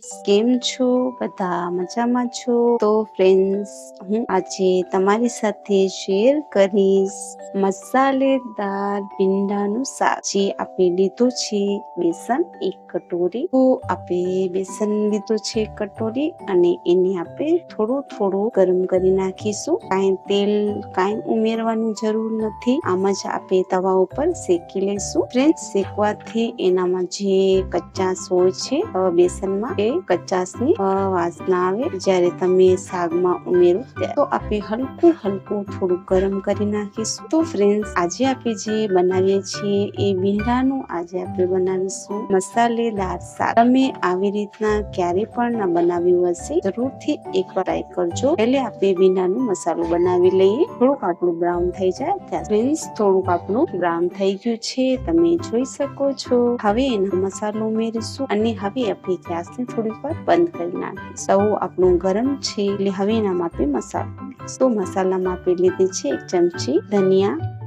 Friends કેમ છો? બધા મજામાં છો? તો ફ્રેન્ડ્સ હું આજે તમારી સાથે શેર કરીશ મસાલેદાર ભીંડાનું શાક. જે આપણે લીધું છે બેસન, એક કટોરી. તો આપણે બેસન લીધું છે કટોરી અને એને આપણે થોડું થોડું ગરમ કરી નાખીશું. કાંઈ તેલ કાંઈ ઉમેરવાની જરૂર નથી. આમ જ આપણે તવા ઉપર શેકી લઈશું ફ્રેન્ડ્સ શેકવાથી એનામાં જે કચાસ હોય છે બેસનમાં, એ કચાશની અ, વાસના આવે. જ્યારે તમે શાકમાં ઉમેરો. તો આપણે હલકું હલકું થોડું ગરમ કરી નાખીશું. તો ફ્રેન્ડ્સ આજે આપણે જે બનાવીએ છીએ એ ભીંડાનું આજે આપણે બનાવીશું મસાલેદાર શાક. તમે આવી રીતના ક્યારે પણ ના બનાવ્યું હશે જરૂરથી એકવાર ટ્રાય કરજો. એટલે આપણે ભીંડાનું મસાલો બનાવી લઈએ. થોડુંક આપણું બ્રાઉન થઈ જાય ત્યાં ફ્રેન્ડ્સ થોડુંક આપણું બ્રાઉન થઈ ગયું છે. તમે જોઈ શકો છો. હવે એનો મસાલો ઉમેરીશું અને હવે આપણે ગેસને થોડીક વાર બંધ કરી નાખી સૌ આપણું ગરમ છે એટલે હવે માપે મસાલો. સો તો મસાલામાં આપણે લીધી છે એક ચમચી ધનિયા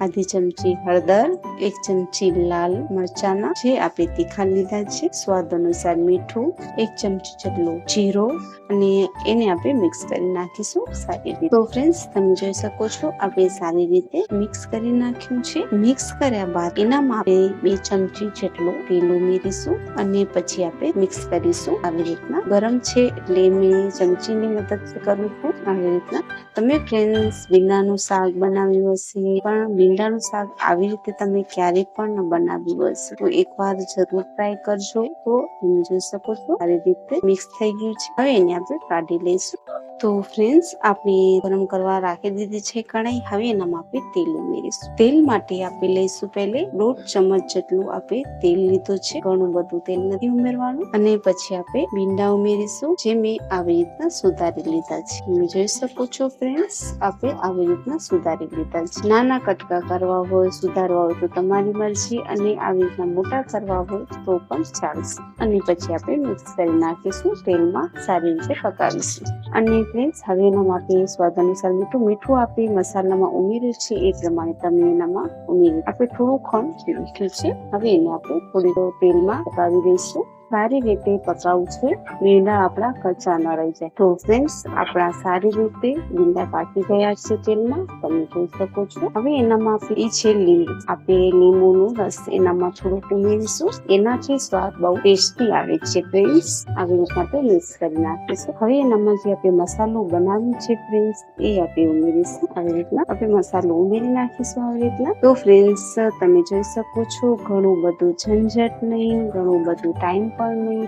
આધી ચમચી હળદર, એક ચમચી લાલ મરચાના જે આપણે તીખા લીધા છે, સ્વાદ અનુસાર મીઠું, એક ચમચી જેટલું જીરો અને એને આપણે મિક્સ કરી નાખીશું સારી રીતે. તો ફ્રેન્ડ્સ તમે જોઈ શકો છો, આપણે સારી રીતે મિક્સ કરી નાખ્યું છે. મિક્સ કર્યા બાદ એનામાં આપણે બે ચમચી જેટલું તેલ ઉમેરીશું અને પછી આપણે મિક્સ કરીશું. આવી રીતના ગરમ છે એટલે મેં ચમચીની મદદથી કરું છું. આવી રીતના. તમે ફ્રેન્ડ્સ ભીંડાનું શાક બનાવ્યું હશે, પણ ભીંડાનું શાક આવી રીતે તમે ક્યારે પણ ન બનાવ્યું હશે. તો એકવાર જરૂર ટ્રાય કરજો, તો તમે જોઈ શકો છો. સારી રીતે મિક્સ થઈ ગયું છે. હવે એને આપણે કાઢી લઈશું. તો ફ્રેન્ડ્સ આપણે ગરમ કરવા રાખી દીધી છે કઢાઈ. હવે એનામાં આપણે તેલ ઉમેરીશું. તેલ માટે આપણે લઈશું પહેલે દોઢ ચમચ જેટલું આપણે તેલ લીધું છે. ઘણું બધું તેલ નથી ઉમેરવાનું. અને પછી આપણે ભીંડા ઉમેરીશું, જે મેં આવી રીતના સુધારી લીધા છે. તમે જોઈ શકો છો ફ્રેન્ડ્સ આપણે આવી રીતના સુધારી લીધા છે. નાના કટકા કરવા હોય, સુધારવા હોય તો તમારી મરજી. અને આવી રીતના મોટા કરવા હોય તો પણ ચાલશે. અને પછી આપણે મિક્સ કરી નાખીશું, તેલમાં સારી રીતે પકાવીશું. અને ફ્રેન્ડ્સ હવે એનામાં આપણે સ્વાદ અનુસાર મીઠું મીઠું આપણે મસાલામાં ઉમેર્યું છે. એ પ્રમાણે તમે એનામાં ઉમેરી આપણે થોડું ખંડ નાખ્યું છે. હવે એને આપણે થોડી તેલમાં પકાવી દઈશું. સારી રીતે પકાવવું છે. ભીંડા આપણા કચ્ચા ન રહી જાય. તો ફ્રેન્ડ્સ આપણા સારી રીતે ભીંડા પાકી ગયા છે તેલમાં. તમે જોઈ શકો છો. હવે એનામાં એ છે લીંબુ આપણે લીંબુનું રસ એનામાં થોડુંક ઉમેરીશું. એનાથી સ્વાદ બહુ ટેસ્ટી આવે છે ફ્રેન્ડ્સ આવી રીતના આપણે મિક્સ કરી નાખીશું. હવે એનામાં જે આપણે મસાલો બનાવ્યો છે ફ્રેન્ડ્સ એ આપણે ઉમેરીશું. આવી રીતના આપણે મસાલો ઉમેરી નાખીશું આવી રીતના. તો ફ્રેન્ડ્સ તમે જોઈ શકો છો, ઘણું બધું ઝંઝટ નહીં, ઘણું બધું ટાઈમ પણ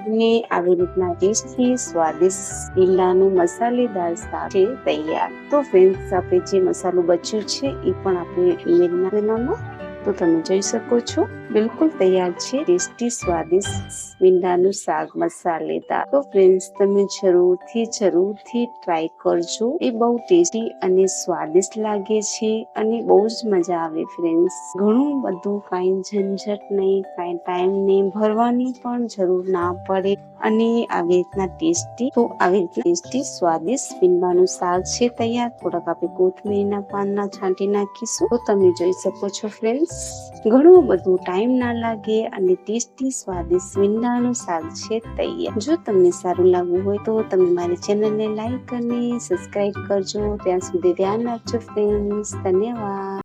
આવી રીતના ટેસ્ટી, સ્વાદિષ્ટ ભીંડાનું મસાલેદાર શાક છે તૈયાર. તો ફ્રેન્ડ્સ આપણે જે મસાલો બચ્યો છે, એ પણ આપણે નાખવાના તો તમે જોઈ શકો છો. બિલકુલ તૈયાર છે. ટેસ્ટી, સ્વાદિષ્ટ ભીંડાનું શાક મસાલેદાર તો ફ્રેન્ડ્સ તમે જરૂરથી જરૂરથી ટ્રાય કરજો. એ બહુ ટેસ્ટી અને સ્વાદિષ્ટ લાગે છે અને બહુ જ મજા આવે ફ્રેન્ડ્સ ઘણું બધું કાંઈ ઝંઝટ નહીં કાંઈ ટાઈમ નહીં. ભરવાની પણ જરૂર ના પડે. અને આવી રીતના ટેસ્ટી, તો આવી રીતના ટેસ્ટી, સ્વાદિષ્ટ ભીંડાનું શાક છે તૈયાર. થોડાક આપણે કોથમીરના પાનના છાંટી નાખીશું. તો તમે જોઈ શકો છો ફ્રેન્ડ્સ ઘણું બધું ટાઈમ ના લાગે અને ટેસ્ટી, સ્વાદિષ્ટ વિંડાનું શાક છે તૈયાર. જો તમને સારું લાગવું હોય તો તમે મારી ચેનલને લાઈક અને સબસ્ક્રાઈબ કરજો. ત્યાં સુધી ધ્યાન રાખજો ફ્રેન્ડ્સ ધન્યવાદ.